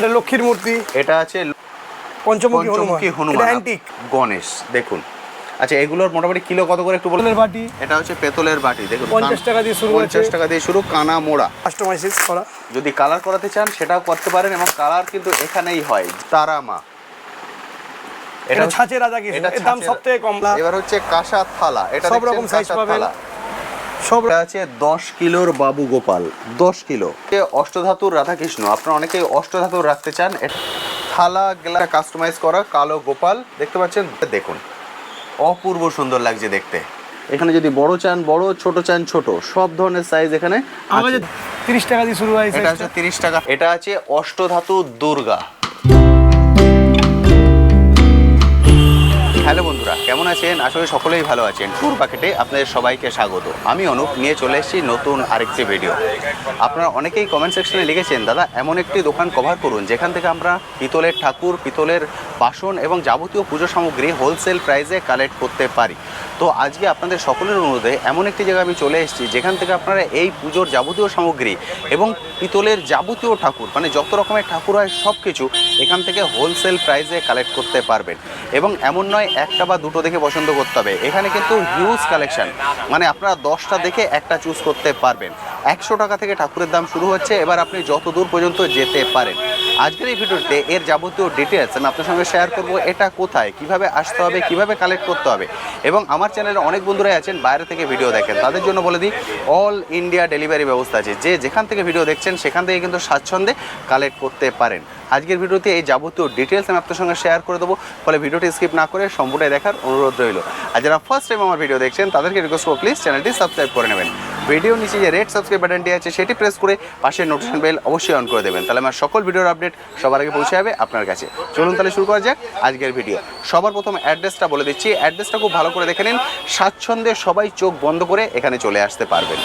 এটা লক্ষ্মীর মূর্তি। এটা আছে পঞ্চমুখী হনুমান। পঞ্চমুখী হনুমান। অ্যান্টিক গণেশ দেখুন। আচ্ছা এগুলোর মোটামুটি কিলো কত করে একটু বলুন? বাটি। এটা হচ্ছে পেতলের বাটি দেখুন। 50 টাকা দিয়ে শুরু পঞ্চাশ আছে। টাকা দিয়ে শুরু কানা মোড়া। কাস্টমাইজেস করা। যদি কালার করাতে চান সেটাও করতে পারেন এবং কালার কিন্তু এখানেই হয়। তারা মা এটা ছাঁচের রাজা এটা এর দাম ছাঁচের- সব থেকে কম। এবার হচ্ছে কাঁসা থালা। এটা সব রকম কাঁসা পাবেন। সব আছে দশ কিলোর বাবু গোপাল দশ কিলো। অষ্টধাতুর রাধাকৃষ্ণ আপনারা অনেকেই অষ্টধাতুর রাখতে চান। থালা গ্লাস কাস্টমাইজ করা কালো গোপাল দেখতে পাচ্ছেন? দেখুন অপূর্ব সুন্দর লাগছে দেখতে। এখানে যদি বড় চান বড় ছোট চান ছোট সব ধরনের সাইজ এখানে তিরিশ টাকা দিয়ে শুরু হয় এটা হচ্ছে তিরিশ টাকা। এটা আছে অষ্টধাতু দুর্গা। হ্যালো বন্ধুরা, কেমন আছেন? আসলে সকলেই ভালো আছেন। ট্যুর পাকেটে আপনাদের সবাইকে স্বাগত। আমি অনুপ, নিয়ে চলে এসেছি নতুন আরেকটি ভিডিও আপনারা অনেকেই কমেন্ট সেকশনে লিখেছেন, দাদা, এমন একটি দোকান কভার করুন, যেখান থেকে আমরা পিতলের ঠাকুর, পিতলের বাসন এবং যাবতীয় পুজো সামগ্রী হোলসেল প্রাইসে কালেক্ট করতে পারি। তো আজকে আপনাদের সকলের অনুরোধে এমন একটি জায়গায় আমি চলে এসেছি, যেখান থেকে আপনারা এই পুজোর যাবতীয় সামগ্রী এবং পিতলের যাবতীয় ঠাকুর মানে যত রকমের ঠাকুর হয় সব কিছু এখান থেকে হোলসেল প্রাইসে কালেক্ট করতে পারবেন। এবং এমন নয়, একটা বা দুটো দেখে পছন্দ করতে হবে। এখানে কিন্তু হিউজ কালেকশান মানে আপনারা দশটা দেখে একটা চুজ করতে পারবেন। একশো টাকা থেকে ঠাকুরের দাম শুরু হচ্ছে। এবার আপনি যত দূর পর্যন্ত যেতে পারেন। আজকের এই ভিডিওতে এর যাবতীয় ডিটেলস আমি আপনার সঙ্গে শেয়ার করব, এটা কোথায়, কীভাবে আসতে হবে, কীভাবে কালেক্ট করতে হবে। এবং আমার চ্যানেলে অনেক বন্ধুরাই আছেন, বাইরে থেকে ভিডিও দেখেন। তাদের জন্য বলে দিই অল ইন্ডিয়া ডেলিভারি ব্যবস্থা আছে। যে যেখান থেকে ভিডিও দেখছেন, সেখান থেকে কিন্তু স্বাচ্ছন্দ্যে কালেক্ট করতে পারেন। আজকের ভিডিওতে এই যাবতীয় ডিটেলস আমি আপনার সঙ্গে শেয়ার করে দেবো। ফলে ভিডিওটি স্কিপ না করে সম্পূর্ণটাই দেখার অনুরোধ রইল। আর যারা ফার্স্ট টাইম আমার ভিডিও দেখছেন, তাদেরকে রিকোয়েস্ট করব প্লিজ চ্যানেলটি সাবস্ক্রাইব করে নেবেন। ভিডিও নিচে যে রেড সাবস্ক্রাইব বাটনটি আছে, সেটি প্রেস করে পাশের নোটিফিকেশন বেল অবশ্যই অন করে দেবেন। তাহলে আমার সকল ভিডিওর আপডেট সবার আগে পৌঁছে যাবে আপনার কাছে। চলুন তাহলে শুরু করা যাক আজকের ভিডিও সবার প্রথম অ্যাড্রেসটা বলে দিচ্ছি। অ্যাড্রেসটা খুব ভালো করে দেখে নিন। স্বাচ্ছন্দ্যে সবাই চোখ বন্ধ করে এখানে চলে আসতে পারবেন।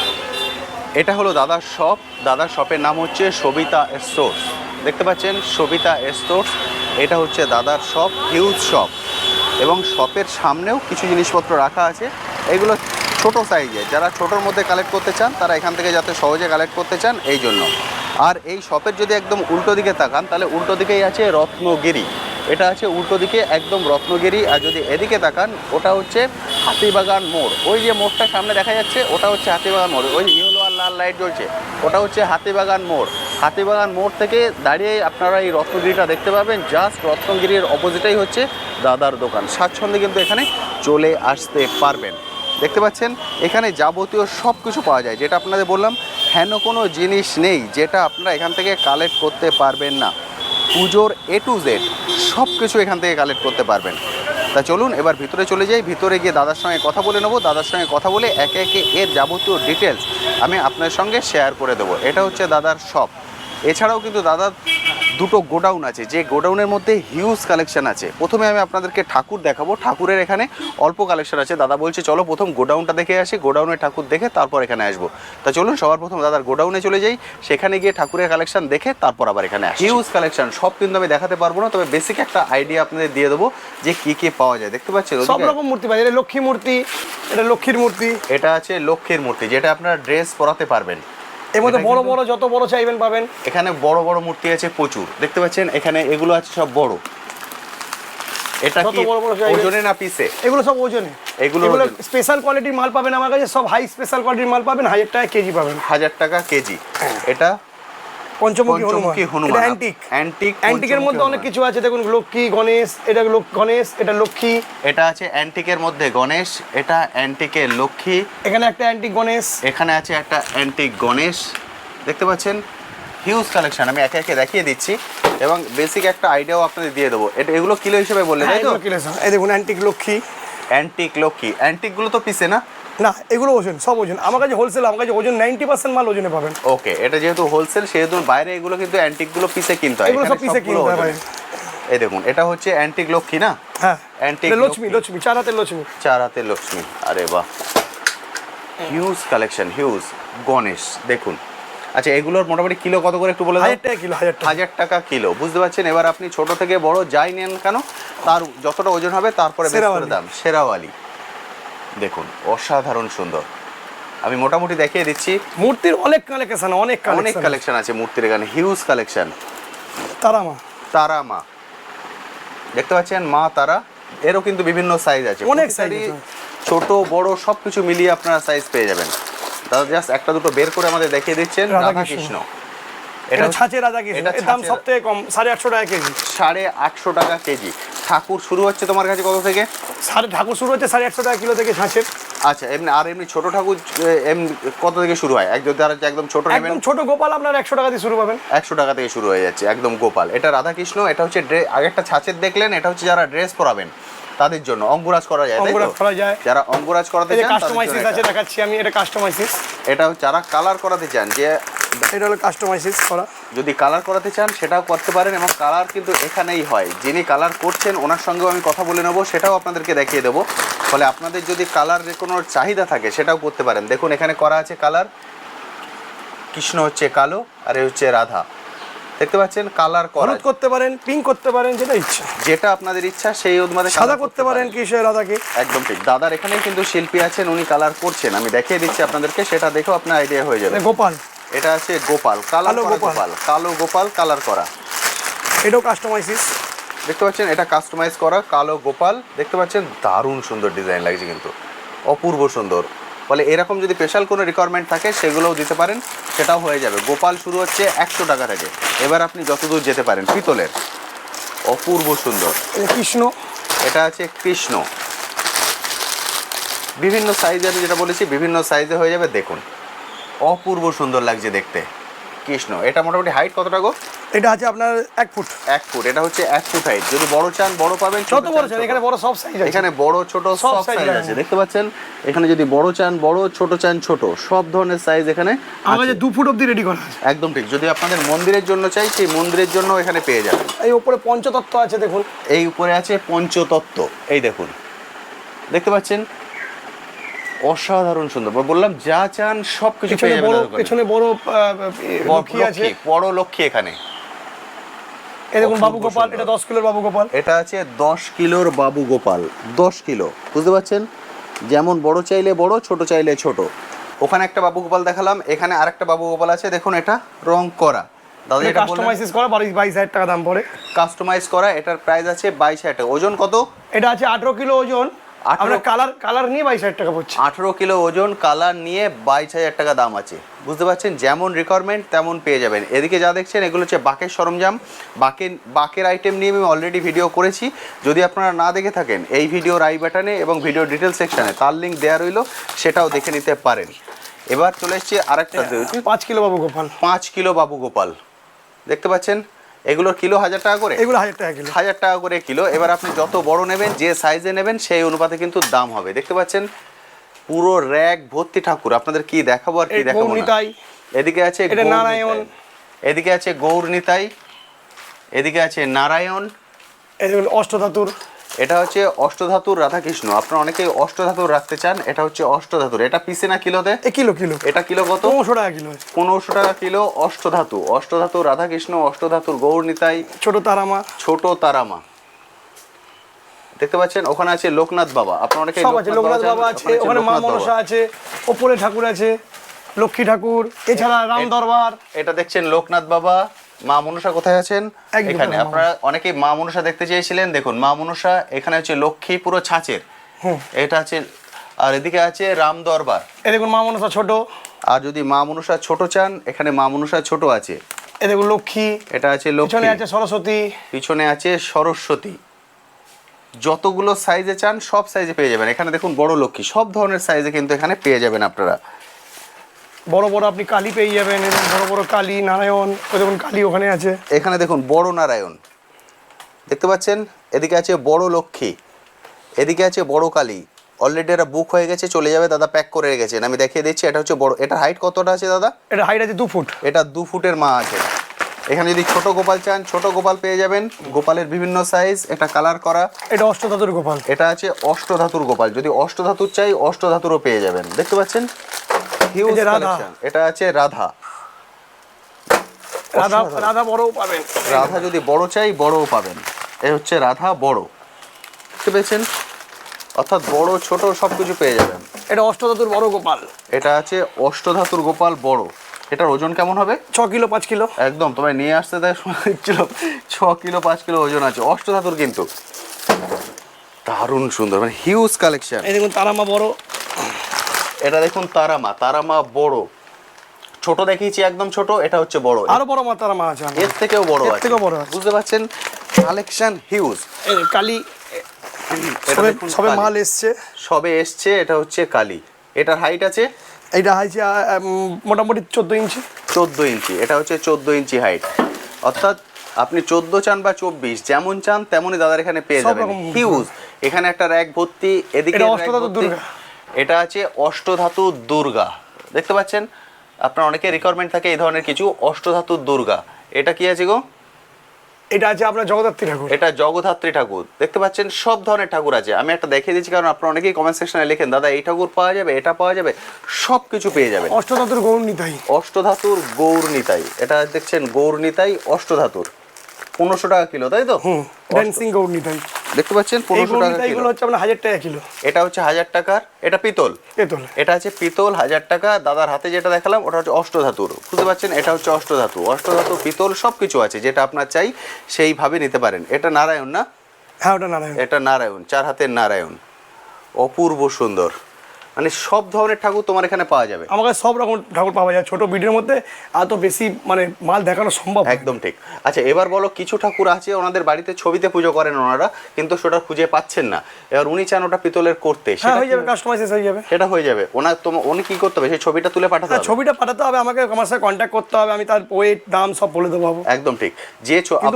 এটা হলো দাদার শপ দাদার শপের নাম হচ্ছে সবিতা স্টোর্স দেখতে পাচ্ছেন? সবিতা স্টোর্স এটা হচ্ছে দাদার শপ হিউজ শপ এবং শপের সামনেও কিছু জিনিসপত্র রাখা আছে। এগুলো ছোট সাইজে যারা ছোটোর মধ্যে কালেক্ট করতে চান, তারা এখান থেকে যাতে সহজে কালেক্ট করতে চান, এই জন্য। আর এই শপের যদি একদম উল্টো দিকে তাকান, তাহলে উল্টো দিকেই আছে রত্নগিরি। এটা আছে উল্টো দিকে একদম রত্নগিরি। আর যদি এদিকে তাকান, ওটা হচ্ছে হাতিবাগান মোড়। ওই যে মোড়টা সামনে দেখা যাচ্ছে, ওটা হচ্ছে হাতিবাগান মোড়। ওই ইয়েলো আর লাল লাইট জ্বলছে, ওটা হচ্ছে হাতিবাগান মোড়। হাতিবাগান মোড় থেকে দাঁড়িয়ে আপনারা এই রত্নগিরিটা দেখতে পাবেন। জাস্ট রত্নগিরির অপোজিটেই হচ্ছে দাদার দোকান। স্বাচ্ছন্দ্যে কিন্তু এখানে চলে আসতে পারবেন। দেখতে পাচ্ছেন, এখানে যাবতীয় সব কিছু পাওয়া যায়। যেটা আপনাদের বললাম, হেন কোনো জিনিস নেই যেটা আপনারা এখান থেকে কালেক্ট করতে পারবেন না। পুজোর এ টু জেড সব কিছু এখান থেকে কালেক্ট করতে পারবেন। তা চলুন, এবার ভিতরে চলে যাই। ভিতরে গিয়ে দাদার সঙ্গে কথা বলে নেব। দাদার সঙ্গে কথা বলে একে একে এর যাবতীয় ডিটেলস আমি আপনার সঙ্গে শেয়ার করে দেবো। এটা হচ্ছে দাদার শপ এছাড়াও কিন্তু দাদার দুটো গোডাউন আছে। যে গোডাউনের মধ্যে হিউজ কালেকশন আছে। প্রথমে আমি আপনাদেরকে ঠাকুর দেখাবো। ঠাকুরের এখানে অল্প কালেকশন আছে। দাদা বলছে চলো প্রথম গোডাউনটা দেখে আসি। গোডাউনের ঠাকুর দেখে তারপর এখানে আসব। তা চলুন সবার প্রথম দাদার গোডাউনে চলে যাই। সেখানে গিয়ে ঠাকুরের কালেকশন দেখে তারপর আবার এখানে আসি। হিউজ কালেকশন সব কিন্তু আমি দেখাতে পারব না তবে বেসিক একটা আইডিয়া আপনাদের দিয়ে দেবো যে কি কি পাওয়া যায়। দেখতে পাচ্ছেন সব রকম মূর্তি পাই এটা লক্ষ্মী মূর্তি এটা লক্ষ্মীর মূর্তি। এটা আছে লক্ষ্মীর মূর্তি যেটা আপনারা ড্রেস পরাতে পারবেন। এর মধ্যে বড় বড় যত বড় চাইবেন পাবেন। এখানে বড় বড় মূর্তি আছে প্রচুর। দেখতে পাচ্ছেন? এখানে এগুলো আছে সব বড়। এটা কি বড় বড় চাইবে। ওজনে না পিসে এগুলো সব ওজনে। এগুলো। স্পেশাল কোয়ালিটির মাল পাবেন আমার কাছে সব হাই স্পেশাল কোয়ালিটির মাল পাবেন হাজার টাকা কেজি পাবেন। হাজার টাকা কেজি। এটা পঞ্চমুখী হনুমান। অ্যান্টিক অ্যান্টিক অ্যান্টিকের মধ্যে অনেক কিছু আছে দেখুন লক্ষ্মী গণেশ এটা লোক- গণেশ এটা লক্ষ্মী। এটা আছে অ্যান্টিকের মধ্যে গণেশ এটা অ্যান্টিকের লক্ষ্মী। এখানে একটা অ্যান্টিক গণেশ। এখানে আছে একটা অ্যান্টিক গণেশ। দেখতে পাচ্ছেন? হিউজ কালেকশন আমি একে একে দেখিয়ে দিচ্ছি। এবং বেসিক একটা আইডিয়াও আপনাদের দিয়ে দেবো। এটা এগুলো কিলো হিসেবে বললে হ্যাঁ, তাই তো? কিলো এই দেখুন অ্যান্টিক লক্ষ্মী। অ্যান্টিক লক্ষ্মী। অ্যান্টিকগুলো তো পিসে না? না এগুলো ওজন সব ওজন। আমার কাছে হোলসেল আমার কাছে ওজন নাইনটি পার্সেন্ট মাল ওজনে পাবেন। ওকে এটা যেহেতু হোলসেল সেহেতু বাইরে এগুলো কিন্তু অ্যান্টিকগুলো পিসে কিনতে হয়। এগুলো সব পিসে কিনতে হয়। এই দেখুন এটা হচ্ছে অ্যান্টিক লক্ষ্মী না? হ্যাঁ এটা লক্ষ্মী লক্ষ্মী। চার হাতের লক্ষ্মী। চার হাতে লক্ষ্মী আরে বাহ। হিউজ কালেকশন হিউজ গণেশ দেখুন। আচ্ছা এগুলোর মোটামুটি কিলো কত করে একটু বলে দাও? হাজার টাকা কিলো হাজার টাকা হাজার টাকা কিলো। বুঝতে পারছেন? এবার আপনি ছোট থেকে বড় যাই নেন কেন তার যতটা ওজন হবে তারপরে। দাম। সেরাওয়ালি দেখুন অসাধারণ সুন্দর। আমি মোটামুটি দেখিয়ে দিচ্ছি। মূর্তির অনেক কালেকশন অনেক অনেক কালেকশন আছে মূর্তির এখানে হিউজ কালেকশন তারা মা তারা দেখতে পাচ্ছেন মা তারা। এরও কিন্তু বিভিন্ন সাইজ আছে। অনেক সাইজ। ছোট বড় সব কিছু মিলিয়ে আপনারা সাইজ পেয়ে যাবেন। দাদা জাস্ট একটা দুটো বের করে আমাদের দেখিয়ে দিচ্ছেন। রাধা রাধা কৃষ্ণ। কৃষ্ণ এটা এটা ছাঁচে রাজা এটা এর দাম ছাঁচের- সব থেকে কম সাড়ে আটশো টাকা কেজি। সাড়ে আটশো টাকা কেজি। ঠাকুর শুরু হচ্ছে তোমার কাছে কত থেকে? সাড়ে ঠাকুর শুরু হচ্ছে সাড়ে আটশো টাকা কিলো থেকে ছাঁচের। আচ্ছা এমনি আর এমনি ছোট ঠাকুর এমনি কত থেকে শুরু হয়? একদম যারা একদম ছোট একদম ছোট গোপাল আপনার একশো টাকা দিয়ে শুরু পাবেন। একশো টাকা থেকে শুরু হয়ে যাচ্ছে একদম গোপাল। এটা রাধাকৃষ্ণ এটা হচ্ছে ড্রে- আগে একটা ছাঁচের দেখলেন এটা হচ্ছে যারা ড্রেস পরাবেন তাদের জন্য। অঙ্গুরাজ করা যায়? অঙ্কুরাজ করা যায়। যারা অঙ্গুরাজ করাতে চান কাস্টমাইসিস আছে দেখাচ্ছি আমি এটা কাস্টমাইসিস এটা হচ্ছে যারা কালার করাতে চান যে এটা হলো কাস্টমাইসিস করা। যদি কালার করাতে চান সেটাও করতে পারেন এবং কালার কিন্তু এখানেই হয়। যিনি কালার করছেন ওনার সঙ্গেও আমি কথা বলে নেব সেটাও আপনাদেরকে দেখিয়ে দেবো। ফলে আপনাদের যদি কালারের কোনো চাহিদা থাকে সেটাও করতে পারেন। দেখুন এখানে করা আছে কালার কৃষ্ণ হচ্ছে কালো আর এ হচ্ছে রাধা। দেখতে পাচ্ছেন? কালার করা। হলুদ করতে পারেন পিঙ্ক করতে পারেন যেটা ইচ্ছা। যেটা আপনাদের ইচ্ছা সেই অনুমানে সাদা করতে পারেন কিসের রাধাকে। একদম ঠিক। দাদার এখানেই কিন্তু শিল্পী আছেন উনি কালার করছেন। আমি দেখিয়ে দিচ্ছি আপনাদেরকে সেটা দেখেও আপনার আইডিয়া হয়ে যাবে। গোপাল। এটা আছে গোপাল কালো গোপাল। কালো গোপাল কালার করা। এটাও কাস্টমাইসিস দেখতে পাচ্ছেন এটা কাস্টমাইজ করা কালো গোপাল। দেখতে পাচ্ছেন দারুণ সুন্দর ডিজাইন লাগছে কিন্তু। অপূর্ব সুন্দর। ফলে এরকম যদি স্পেশাল কোনো রিকোয়ারমেন্ট থাকে সেগুলোও দিতে পারেন সেটাও হয়ে যাবে। গোপাল শুরু হচ্ছে একশো টাকা থেকে এবার আপনি যতদূর যেতে পারেন পিতলের। অপূর্ব সুন্দর। কৃষ্ণ। এটা আছে কৃষ্ণ। বিভিন্ন সাইজে আমি যেটা বলেছি বিভিন্ন সাইজে হয়ে যাবে দেখুন। অপূর্ব সুন্দর লাগছে দেখতে। কৃষ্ণ এটা মোটামুটি হাইট কতটা গো? এটা আছে আপনার এক ফুট। এক ফুট এটা হচ্ছে এক ফুট হাইট যদি বড় চান বড় পাবেন ছোট বড় চান এখানে বড় সব সাইজ আছে। এখানে বড় ছোট সব সাইজ আছে। দেখতে পাচ্ছেন? এখানে যদি বড় চান বড় ছোট চান ছোট সব ধরনের সাইজ এখানে। কাছে দু ফুট অব্দি রেডি করা আছে। একদম ঠিক। যদি আপনাদের মন্দিরের জন্য চাই সেই মন্দিরের জন্য এখানে পেয়ে যাবেন। এই ওপরে পঞ্চতত্ত্ব আছে দেখুন। এই উপরে আছে পঞ্চতত্ত্ব। এই দেখুন। দেখতে পাচ্ছেন? অসাধারণ সুন্দর। বললাম যা চান সব কিছু পেয়ে যাবেন বড় পেছনে বড় লক্ষ্মী আছে। বড় লক্ষ্মী এখানে। এই দেখুন বাবু গোপাল এটা দশ কিলোর বাবু গোপাল এটা আছে দশ কিলোর বাবু গোপাল দশ কিলো বুঝতে পারছেন? যেমন বড় চাইলে বড় ছোট চাইলে ছোট। ওখানে একটা বাবু গোপাল দেখালাম এখানে আরেকটা বাবু গোপাল আছে দেখুন এটা রং করা। দাদা এটা কাস্টমাইসিস করা বাড়ি বাইশ হাজার টাকা দাম পড়ে। কাস্টমাইজ করা এটার প্রাইস আছে বাইশ হাজার টাকা। ওজন কত? এটা আছে আঠেরো কিলো ওজন। 18 আপনার কালার কালার নিয়ে বাইশ হাজার টাকা পড়ছে। আঠেরো কিলো ওজন কালার নিয়ে বাইশ হাজার টাকা দাম আছে। বুঝতে পারছেন? যেমন রিকোয়ারমেন্ট তেমন পেয়ে যাবেন। এদিকে যা দেখছেন এগুলো হচ্ছে বাকের সরঞ্জাম। বাকের বাকের আইটেম নিয়ে আমি অলরেডি ভিডিও করেছি। যদি আপনারা না দেখে থাকেন এই ভিডিওর আই বাটনে এবং ভিডিও ডিটেল সেকশনে তার লিঙ্ক দেওয়া রইল সেটাও দেখে নিতে পারেন। এবার চলে এসেছি আরেকটা পাঁচ কিলো বাবু গোপাল। পাঁচ কিলো বাবু গোপাল। দেখতে পাচ্ছেন? এগুলোর কিলো হাজার টাকা করে? এগুলো হাজার টাকা কিলো। হাজার টাকা করে কিলো। এবার আপনি যত বড় নেবেন যে সাইজে নেবেন সেই অনুপাতে কিন্তু দাম হবে। দেখতে পাচ্ছেন পুরো র্যাক ভর্তি ঠাকুর। আপনাদের কি দেখাবো আর কি দেখাবো নিতাই এদিকে আছে নারায়ণ। এদিকে আছে গৌর নিতাই এদিকে আছে নারায়ণ। এদিকে অষ্টধাতুর এটা হচ্ছে অষ্টধাতুর রাধাকৃষ্ণ। আপনারা অনেকেই অষ্টধাতুর রাখতে চান এটা হচ্ছে অষ্টধাতুর। এটা পিসে না কিলোতে কিলো কিলো। এটা কিলো কত? পনেরোশো টাকা কিলো। পনেরোশো টাকা কিলো অষ্টধাতু। অষ্টধাতুর রাধাকৃষ্ণ অষ্টধাতুর গৌর নিতাই ছোট তারামা। ছোট তারামা। দেখতে পাচ্ছেন ওখানে আছে লোকনাথ বাবা। আপনার অনেকে লোকনাথ বাবা আছে ওখানে মা মনসা আছে ওপরে ঠাকুর আছে লক্ষ্মী ঠাকুর এছাড়া রাম দরবার। এটা দেখছেন লোকনাথ বাবা। মা মনসা কোথায় আছেন? এখানে। আপনারা অনেকেই মা মনসা দেখতে চেয়েছিলেন। দেখুন মা মনসা এখানে হচ্ছে লক্ষ্মী পুরো ছাঁচের। এটা আছে আর এদিকে আছে রাম দরবার। এ দেখুন মা মনসা ছোট। আর যদি মা মনসা ছোট চান এখানে মা মনসা ছোট আছে। এ দেখুন লক্ষ্মী। এটা আছে পিছনে লক্ষ্মী আছে সরস্বতী। পিছনে আছে সরস্বতী। যতগুলো সাইজে চান সব সাইজে পেয়ে যাবেন। এখানে দেখুন বড় লক্ষ্মী। সব ধরনের সাইজে কিন্তু এখানে পেয়ে যাবেন আপনারা। বড় বড় আপনি কালী পেয়ে যাবেন এবং বড় বড় কালী নারায়ণ ওই দেখুন কালী ওখানে আছে। এখানে দেখুন বড় নারায়ণ। দেখতে পাচ্ছেন? এদিকে আছে বড় লক্ষ্মী এদিকে আছে বড় কালী। অলরেডি এটা বুক হয়ে গেছে চলে যাবে দাদা প্যাক করে রেখেছেন। আমি দেখিয়ে দিচ্ছি এটা হচ্ছে বড় এটা হাইট কতটা আছে দাদা? এটা হাইট আছে দু ফুট। এটা দু ফুটের মা আছে। এখানে যদি ছোট গোপাল চান ছোট গোপাল পেয়ে যাবেন। গোপালের বিভিন্ন সাইজ এটা কালার করা। এটা অষ্টধাতুর গোপাল। এটা আছে অষ্টধাতুর গোপাল। যদি অষ্টধাতুর চাই অষ্টধাতুরও পেয়ে যাবেন। দেখতে পাচ্ছেন? হিউজ রাধা। কালেকশন এটা আছে রাধা। রাধা রাধা বড়ও পাবেন। রাধা যদি বড় চাই বড়ও পাবেন। এ হচ্ছে রাধা বড়। বুঝতে পেরেছেন? অর্থাৎ বড় ছোট সব কিছু পেয়ে যাবেন। এটা অষ্টধাতুর বড় গোপাল। এটা আছে অষ্টধাতুর গোপাল বড়। এটার ওজন কেমন হবে? ছ কিলো পাঁচ কিলো। একদম তোমায় নিয়ে আসতে দেয় কিলো ছ কিলো পাঁচ কিলো ওজন আছে। অষ্টধাতুর কিন্তু। দারুণ সুন্দর মানে হিউজ কালেকশন এই দেখুন তারামা বড়। এটা দেখুন তারামা তারামা বড়। ছোট দেখিয়েছি একদম ছোট এটা হচ্ছে বড়। আরও বড় মা তারামা আছে এর থেকেও বড় এর আছে। থেকেও বড় আছে। বুঝতে পারছেন? Collection huge. কালি সবে। মাল এসছে। সবে এসছে এটা হচ্ছে কালি। এটার হাইট আছে? এইটা হাইছে মোটামুটি চোদ্দ ইঞ্চি। চোদ্দ ইঞ্চি। এটা হচ্ছে চোদ্দ ইঞ্চি হাইট অর্থাৎ আপনি চোদ্দ চান বা চব্বিশ যেমন চান তেমনই দাদার এখানে পেয়ে যাবেন। হিউজ এখানে একটা র্যাক ভর্তি এদিকে এটা ভর্তি। দুর্গা। এটা আছে অষ্টধাতু দুর্গা। দেখতে পাচ্ছেন? আপনার অনেকে রিকোয়ারমেন্ট থাকে এই ধরনের কিছু। অষ্টধাতু দুর্গা। এটা কি আছে গো? এটা আছে আপনার জগদ্ধাত্রী ঠাকুর। এটা জগদ্ধাত্রী ঠাকুর। দেখতে পাচ্ছেন? সব ধরনের ঠাকুর আছে। আমি একটা দেখিয়ে দিচ্ছি কারণ আপনারা অনেকেই কমেন্ট সেকশনে লেখেন দাদা এই ঠাকুর পাওয়া যাবে এটা পাওয়া যাবে? সব কিছু পেয়ে যাবে অষ্টধাতুর গৌর নিতাই। অষ্টধাতুর গৌর নিতাই। এটা দেখছেন গৌর নিতাই অষ্টধাতুর। পনেরোশো টাকা কিলো তাই তো? হুম ড্যান্সিং গৌর নিতাই দেখতে পাচ্ছেন? পনেরোশো টাকা কিলো। হচ্ছে আপনার হাজার টাকা কিলো। এটা হচ্ছে হাজার টাকার এটা পিতল। পেতলে। এটা আছে পিতল হাজার টাকা। দাদার হাতে যেটা দেখালাম ওটা হচ্ছে অষ্টধাতুর বুঝতে পারছেন? এটা হচ্ছে অষ্টধাতু। অষ্টধাতু পিতল সব কিছু আছে যেটা আপনার চাই সেইভাবে নিতে পারেন। এটা নারায়ণ না? হ্যাঁ ওটা নারায়ণ। এটা নারায়ণ চার হাতের নারায়ণ। অপূর্ব সুন্দর। মানে সব ধরনের ঠাকুর তোমার এখানে পাওয়া যাবে। আমার কাছে সব রকম ঠাকুর পাওয়া যায় ছোট ভিডিওর মধ্যে এত বেশি মানে মাল দেখানো সম্ভব একদম ঠিক। আচ্ছা এবার বলো কিছু ঠাকুর আছে ওনাদের বাড়িতে ছবিতে পুজো করেন ওনারা কিন্তু সেটা খুঁজে পাচ্ছেন না। এবার উনি চান ওটা পিতলের করতে হ্যাঁ সেটা হয়ে যাবে কি- কাস্টমাইজেস হয়ে যাবে। সেটা হয়ে যাবে। ওনার তোমার উনি কি করতে হবে? সেই ছবিটা তুলে পাঠাতে হ্যাঁ হবে? ছবিটা পাঠাতে হবে আমাকে আমার সাথে কন্ট্যাক্ট করতে হবে আমি তার ওয়েট দাম সব বলে দেবো একদম ঠিক। যে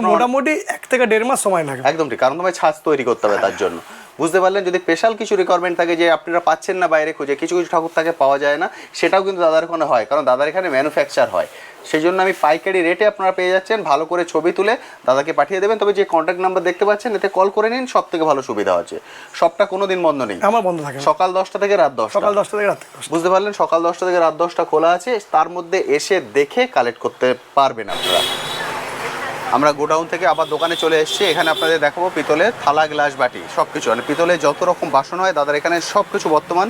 মোটামুটি এক থেকে দেড় মাস সময় লাগে। একদম ঠিক কারণ তোমায় ছাঁচ তৈরি করতে হবে তার জন্য। বুঝতে পারলেন? যদি স্পেশাল কিছু রিকোয়ারমেন্ট থাকে যে আপনারা পাচ্ছেন না বাইরে খুঁজে কিছু কিছু ঠাকুর থাকে পাওয়া যায় না সেটাও কিন্তু দাদার ওখানে হয় কারণ দাদার এখানে ম্যানুফ্যাকচার হয়। সেই জন্য আমি পাইকারি রেটে আপনারা পেয়ে যাচ্ছেন ভালো করে ছবি তুলে দাদাকে পাঠিয়ে দেবেন। তবে যে কন্ট্যাক্ট নাম্বার দেখতে পাচ্ছেন এতে কল করে নিন সব থেকে ভালো সুবিধা হচ্ছে। সবটা কোনো দিন বন্ধ নেই। আমার বন্ধ থাকে সকাল দশটা থেকে রাত দশটা। সকাল দশটা থেকে রাত বুঝতে পারলেন? সকাল দশটা থেকে রাত দশটা খোলা আছে তার মধ্যে এসে দেখে কালেক্ট করতে পারবেন আপনারা। আমরা গোডাউন থেকে আবার দোকানে চলে এসেছি। এখানে আপনাদের দেখাবো পিতলের থালা গ্লাস বাটি সব কিছু মানে পিতলের যত রকম বাসন হয় দাদার এখানে সব কিছু বর্তমান।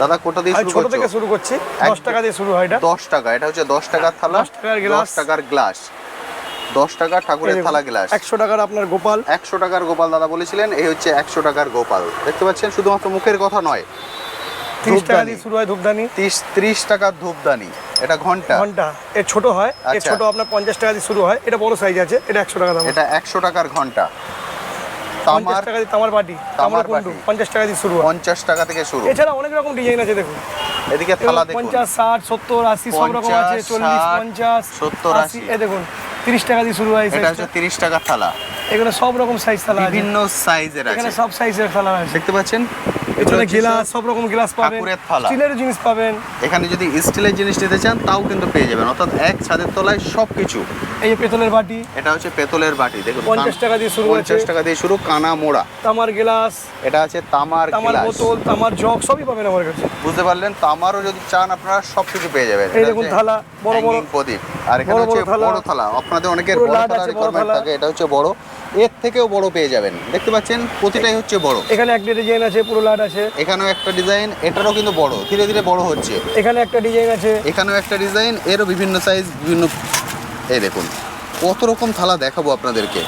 দাদা কোটা দিয়ে শুরু ছোট থেকে শুরু করছি। দশ একদম। টাকা দিয়ে শুরু হয় এটা। দশ টাকা। এটা হচ্ছে দশ টাকার থালা 10 টাকার গ্লাস। দশ টাকার গ্লাস। দশ টাকা ঠাকুরের থালা গ্লাস। একশো টাকার আপনার গোপাল। একশো টাকার গোপাল দাদা বলেছিলেন এই হচ্ছে একশো টাকার গোপাল। দেখতে পাচ্ছেন শুধুমাত্র মুখের কথা নয় তিরিশ টাকা দিয়ে শুরু হয় ধূপদানি। ধূপদানি। এটা ঘণ্টা। ঘণ্টা। এর ছোট হয় আচ্ছা। ছোট আপনার পঞ্চাশ টাকা দিয়ে শুরু হয়। এটা বড় সাইজ আছে এটা একশো টাকা দাম। এটা একশো টাকার ঘণ্টা। তামার টাকা দিয়ে তামার বাটি। তামার কুন্ডু বাটি। পঞ্চাশ টাকা দিয়ে শুরু হয়। পঞ্চাশ টাকা থেকে শুরু। এছাড়া অনেক রকম ডিজাইন আছে দেখুন। এদিকে থালা সব রকম আছে 50, চল্লিশ পঞ্চাশ 70, আশি এ দেখুন তিরিশ টাকা দিয়ে শুরু হয় এটা হচ্ছে টা। তিরিশ টাকার থালা। এখানে সব রকম সাইজ থালা আছে। বিভিন্ন সাইজের আছে। এখানে সব সাইজের থালা আছে। দেখতে পাচ্ছেন? এগুলো এখানে গ্লাস সব- রকম গ্লাস পাবেন। স্টিলের জিনিস পাবেন। এখানে যদি স্টিলের জিনিস নিতে চান তাও কিন্তু পেয়ে যাবেন। অর্থাৎ এক ছাদের তলায় এই যে পেতলের বাটি। এটা হচ্ছে পেতলের বাটি। দেখুন পঞ্চাশ টাকা দিয়ে শুরু পঞ্চাশ আছে টাকা দিয়ে শুরু কানা মোড়া। তামার গ্লাস। এটা আছে তামার তামার বোতল তামার জগ সবই পাবেন আমার কাছে। বুঝতে পারলেন? তামারও যদি চান আপনারা সব কিছু পেয়ে যাবেন। এই দেখুন থালা, বড় বড়। প্রদীপ। আর এখানে হচ্ছে বড় থালা। আপনাদের অনেকের বড় থালা রিকোয়ারমেন্ট থাকে এটা হচ্ছে বড়। এর থেকেও বড় পেয়ে যাবেন। দেখতে পাচ্ছেন প্রতিটাই হচ্ছে বড়। এখানে একটা ডিজাইন আছে পুরো লাট আছে। এখানেও একটা ডিজাইন এটারও কিন্তু বড়। ধীরে ধীরে বড় হচ্ছে। এখানে একটা ডিজাইন আছে। এখানেও একটা ডিজাইন এরও বিভিন্ন সাইজ বিভিন্ন এই দেখুন কত রকম থালা দেখাবো আপনাদেরকে।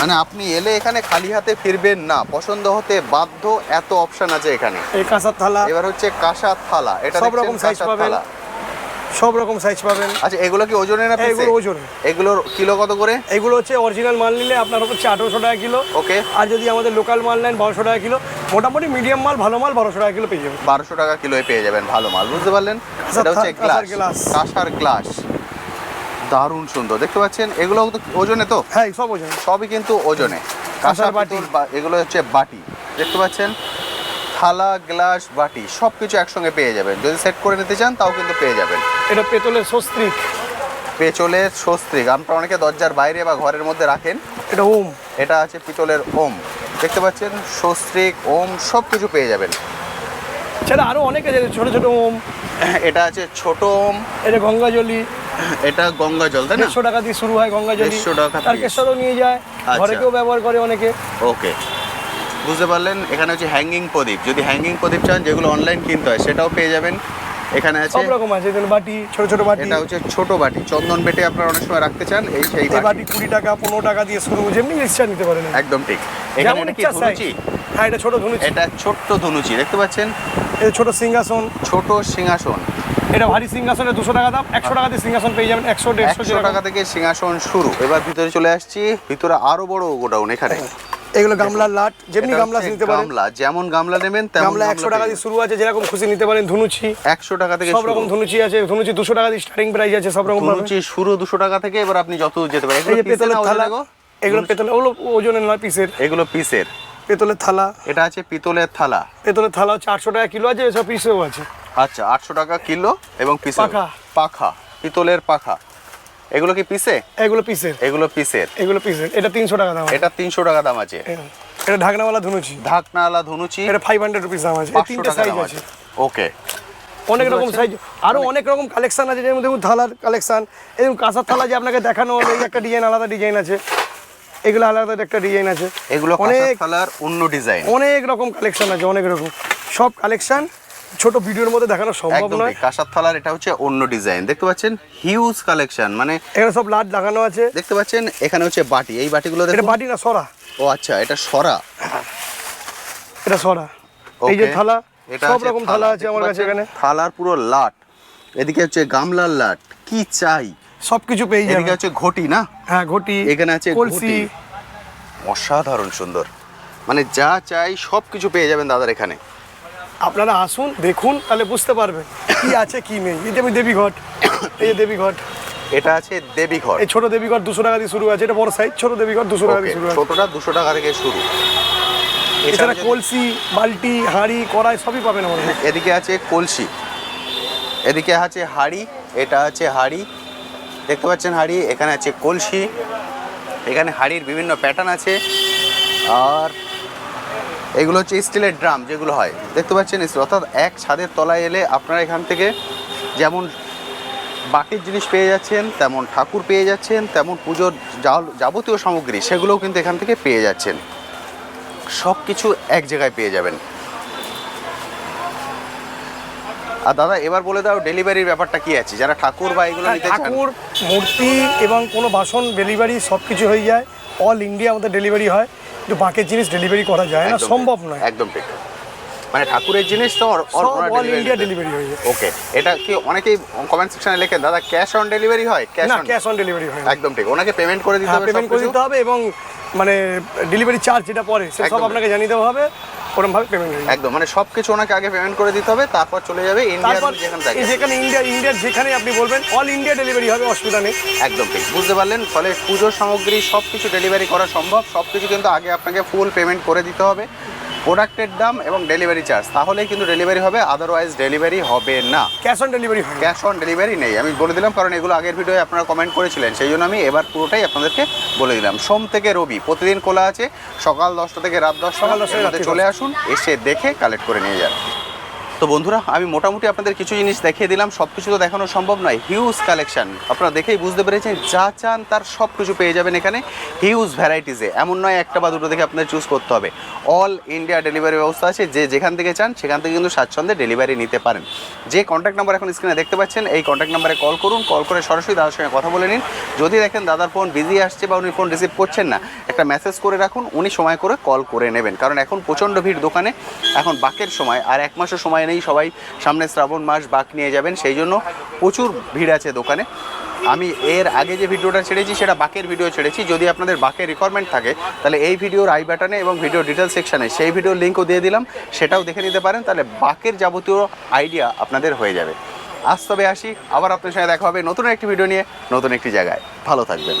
মানে আপনি এলে এখানে খালি হাতে ফিরবেন না। পছন্দ হতে বাধ্য এত অপশন আছে এখানে। এই কাঁসার থালা। এবার হচ্ছে কাঁসার থালা। এটা সব রকম সাইজ পাবেন। সব রকম সাইজ পাবেন। আচ্ছা এগুলো কি ওজনে না হ্যাঁ? এগুলো ওজন এগুলোর কিলো কত করে? এগুলো হচ্ছে অরিজিনাল মাল নিলে আপনার হচ্ছে আঠেরোশো টাকা কিলো ওকে আর যদি আমাদের লোকাল মাল নেন বারোশো টাকা কিলো মোটামুটি মিডিয়াম মাল ভালো মাল বারোশো টাকা কিলো পেয়ে যাবেন। বারোশো টাকা কিলোয় পেয়ে যাবেন ভালো মাল বুঝতে পারলেন? কাঁসার হচ্ছে থা- গ্লাস। কাঁসার গ্লাস দারুণ সুন্দর দেখতে পাচ্ছেন? এগুলো তো ওজনে তো? হ্যাঁ সব ওজনে। সবই কিন্তু ওজনে। কাঁসার। বাটি। এগুলো হচ্ছে বাটি দেখতে পাচ্ছেন? থালা গ্লাস বাটি সব কিছু একসঙ্গে পেয়ে যাবেন। যদি সেট করে নিতে চান তাও কিন্তু পেয়ে যাবেন। এটা পেতলের সস্ত্রিক। পেচলের স্বস্তিক আপনারা অনেকে দরজার বাইরে বা ঘরের মধ্যে রাখেন। এটা ওম। এটা আছে পিতলের ওম। দেখতে পাচ্ছেন? সস্ত্রিক ওম সব কিছু পেয়ে যাবেন। সেটা আরও অনেক আছে ছোটো ছোটো ওম। এটা আছে ছোট ওম। এটা গঙ্গাজলি এটা গঙ্গা জল তাই না? দেড়শো টাকা দিয়ে শুরু হয় গঙ্গাজলি 150 টাকা তার কেশরও নিয়ে যায়। আচ্ছা। ঘরে কেউ ব্যবহার করে অনেকে। ওকে। বুঝতে পারলেন? এখানে হচ্ছে হ্যাঙ্গিং প্রদীপ। যদি হ্যাঙ্গিং প্রদীপ চান যেগুলো অনলাইন কিনতে হয় সেটাও পেয়ে যাবেন। এখানে আছে সব রকম আছে। এখানে বাটি ছোট ছোট বাটি। এটা হচ্ছে ছোট বাটি। চন্দন বেটে আপনারা অনেক সময় রাখতে চান এই সেই বাটি। বাটি কুড়ি টাকা পনেরো টাকা দিয়ে শুরু যেমনি ইচ্ছা নিতে পারেন। একদম ঠিক। এখানে কি ধুনুচি? হ্যাঁ এটা ছোট ধনুচি। এটা ছোট্ট ধনুচি দেখতে পাচ্ছেন? এটা ছোট সিংহাসন। ছোট সিংহাসন। এটা ভারী সিংহাসনে দুশো টাকা দাম। একশো টাকা দিয়ে সিংহাসন পেয়ে যাবেন একশো দেড়শো টাকা থেকে সিংহাসন শুরু। এবার ভিতরে চলে আসছি ভিতরে আরও বড় গোডাউন এখানে। এগুলো গামলার লাট যেমনি গামলা নিতে পারেন। গামলা যেমন গামলা নেবেন তেমন গামলা একশো টাকা দিয়ে শুরু আছে যেরকম খুশি নিতে পারেন ধনুচি। একশো টাকা থেকে সব রকম ধনুচি আছে ধনুচি দুশো টাকা দিয়ে স্টার্টিং প্রাইস আছে সব রকম। ধনুচি শুরু দুশো টাকা থেকে এবার আপনি যত যেতে পারেন। এগুলো পেতলের থালা? এগুলো পেতলের ওগুলো ওজনের নয় পিসের এগুলো পিসের পেতলের থালা। এটা আছে পিতলের থালা। পেতলের থালা হচ্ছে আটশো টাকা কিলো আছে এসব পিসেও আছে। আচ্ছা আটশো টাকা কিলো এবং পিসের পাখা। পাখা পিতলের পাখা। এগুলো কি পিসে এগুলো পিসের এগুলো পিসের এগুলো পিসের এটা তিনশো টাকা দাম। এটা তিনশো টাকা দাম আছে। এটা ঢাকনাওয়ালা ধনুচি। ঢাকনালা ধনুচি। এটা ফাইভ হান্ড্রেড রুপিস দাম আছে। এই তিনটে সাইজ আছে। ওকে অনেক রকম সাইজ আরও অনেক রকম কালেকশন আছে যেমন দেখুন থালার কালেকশন এরকম কাঁসার থালা যে আপনাকে দেখানো হলো এই একটা ডিজাইন আলাদা ডিজাইন আছে। এগুলো আলাদা একটা ডিজাইন আছে। এগুলো অনেক থালার অন্য ডিজাইন অনেক রকম কালেকশন আছে অনেক রকম। সব কালেকশন ছোট ভিডিওর মধ্যে দেখানো সম্ভব নয়। কাঁসার থালার এটা হচ্ছে অন্য ডিজাইন। দেখতে পাচ্ছেন? হিউজ কালেকশন মানে এখানে সব লাট লাগানো আছে। দেখতে পাচ্ছেন? এখানে হচ্ছে বাটি। এই বাটিগুলো এটা বাটি না সরা। ও আচ্ছা এটা সরা। এটা সরা। এই যে থালা এটা সব রকম থালা। আছে আমার কাছে এখানে। থালার পুরো লাট। এদিকে হচ্ছে গামলার লাট। কি চাই? সব কিছু পেয়ে এদিকে যাবেন হচ্ছে ঘটি না? হ্যাঁ ঘটি এখানে আছে কলসি। অসাধারণ সুন্দর। মানে যা চাই সব কিছু পেয়ে যাবেন দাদার এখানে। আপনারা আসুন দেখুন তাহলে বুঝতে পারবেন কি আছে কি নেই। এই দেবী ঘট এই যে দেবী ঘট এটা আছে দেবী ঘর এই ছোট দেবী ঘট দুশো টাকা দিয়ে শুরু আছে এটা বড় সাইজ ছোট দেবী ঘট দুশো টাকা দিয়ে শুরু আছে। ছোটটা দুশো টাকা থেকে শুরু। এছাড়া কলসি বালতি হাঁড়ি কড়াই সবই পাবেন আমাদের। এদিকে আছে কলসি। এদিকে আছে হাড়ি এটা আছে হাড়ি। দেখতে পাচ্ছেন হাড়ি এখানে আছে কলসি। এখানে হাড়ির বিভিন্ন প্যাটার্ন আছে। আর এগুলো হচ্ছে স্টিলের ড্রাম যেগুলো হয়। দেখতে পাচ্ছেন অর্থাৎ এক ছাদের তলায় এলে আপনারা এখান থেকে যেমন বাকির জিনিস পেয়ে যাচ্ছেন তেমন ঠাকুর পেয়ে যাচ্ছেন তেমন পুজোর যাবতীয় সামগ্রী সেগুলোও কিন্তু এখান থেকে পেয়ে যাচ্ছেন। সব কিছু এক জায়গায় পেয়ে যাবেন। আর দাদা এবার বলে দাও ডেলিভারির ব্যাপারটা কি আছে? যারা ঠাকুর বা এগুলো হ্যাঁ, নিতে চান। ঠাকুর মূর্তি এবং কোনো বাসন ডেলিভারি সব কিছু হয়ে যায়। অল ইন্ডিয়া আমাদের ডেলিভারি হয়। কিন্তু বাকি জিনিস ডেলিভারি করা যায় না সম্ভব নয়। একদম ঠিক। মানে ঠাকুরের জিনিস তো অল ইন্ডিয়া ডেলিভারি হয়ে যায়। ওকে এটা কি অনেকেই কমেন্ট সেকশনে লেখেন দাদা ক্যাশ অন ডেলিভারি হয়? ক্যাশ না অন ক্যাশ অন ডেলিভারি হয় একদম ঠিক ওনাকে পেমেন্ট করে দিতে হ্যাঁ হবে পেমেন্ট করে দিতে হবে এবং মানে ডেলিভারি চার্জ যেটা পড়ে সেটা সব আপনাকে জানিয়ে দেওয়া হবে। ওরকমভাবে পেমেন্ট একদম মানে সবকিছু ওনাকে আগে পেমেন্ট করে দিতে হবে তারপর চলে যাবে ইন্ডিয়ার যেখানে থাকে যেখানে ইন্ডিয়া ইন্ডিয়ার যেখানে আপনি বলবেন অল ইন্ডিয়া ডেলিভারি হবে অসুবিধা নেই একদম ঠিক বুঝতে পারলেন ফলে পুজোর সামগ্রী সব কিছু ডেলিভারি করা সম্ভব সব কিছু কিন্তু আগে আপনাকে ফুল পেমেন্ট করে দিতে হবে। প্রোডাক্টের দাম এবং ডেলিভারি চার্জ তাহলেই কিন্তু ডেলিভারি হবে আদারওয়াইজ ডেলিভারি হবে না। Cash on delivery cash on delivery নেই আমি বলে দিলাম কারণ এগুলো আগের ভিডিওয়ে আপনারা কমেন্ট করেছিলেন সেই জন্য আমি এবার পুরোটাই আপনাদেরকে বলে দিলাম। সোম থেকে রবি প্রতিদিন খোলা আছে। সকাল দশটা থেকে রাত দশটা চলে আসুন এসে দেখে কালেক্ট করে নিয়ে যান। তো বন্ধুরা, আমি মোটামুটি আপনাদের কিছু জিনিস দেখিয়ে দিলাম। সব কিছু তো দেখানো সম্ভব নয়। হিউজ কালেকশন আপনারা দেখেই বুঝতে পেরেছেন, যা চান তার সব কিছু পেয়ে যাবেন এখানে। হিউজ ভ্যারাইটিসে এমন নয় একটা বা দুটো দেখে আপনাদের চুজ করতে হবে। অল ইন্ডিয়া ডেলিভারি ব্যবস্থা আছে। যে যেখান থেকে চান, সেখান থেকে কিন্তু স্বাচ্ছন্দ্যে ডেলিভারি নিতে পারেন। যে কন্ট্যাক্ট নাম্বার এখন স্ক্রিনে দেখতে পাচ্ছেন, এই কন্ট্যাক্ট নাম্বারে কল করুন। কল করে সরাসরি দাদার সঙ্গে কথা বলে নিন। যদি দেখেন দাদার ফোন বিজি আসছে বা উনি ফোন রিসিভ করছেন না, একটা মেসেজ করে রাখুন। উনি সময় করে কল করে নেবেন। কারণ এখন প্রচণ্ড ভিড় দোকানে। এখন বাকের সময়, আর এক মাসের সময় নেই। সবাই সামনে শ্রাবণ মাস বাক নিয়ে যাবেন, সেই জন্য প্রচুর ভিড় আছে দোকানে। আমি এর আগে যে ভিডিওটা ছেড়েছি, সেটা বাকের ভিডিও ছেড়েছি। যদি আপনাদের বাকের রিকোয়ারমেন্ট থাকে, তাহলে এই ভিডিওর আই বাটনে এবং ভিডিও ডিটেল সেকশনে সেই ভিডিওর লিঙ্কও দিয়ে দিলাম, সেটাও দেখে নিতে পারেন, তাহলে বাকের যাবতীয় আইডিয়া আপনাদের হয়ে যাবে। আজ তবে আসি, আবার আপনার সঙ্গে দেখা হবে নতুন একটি ভিডিও নিয়ে, নতুন একটি জায়গায়। ভালো থাকবেন।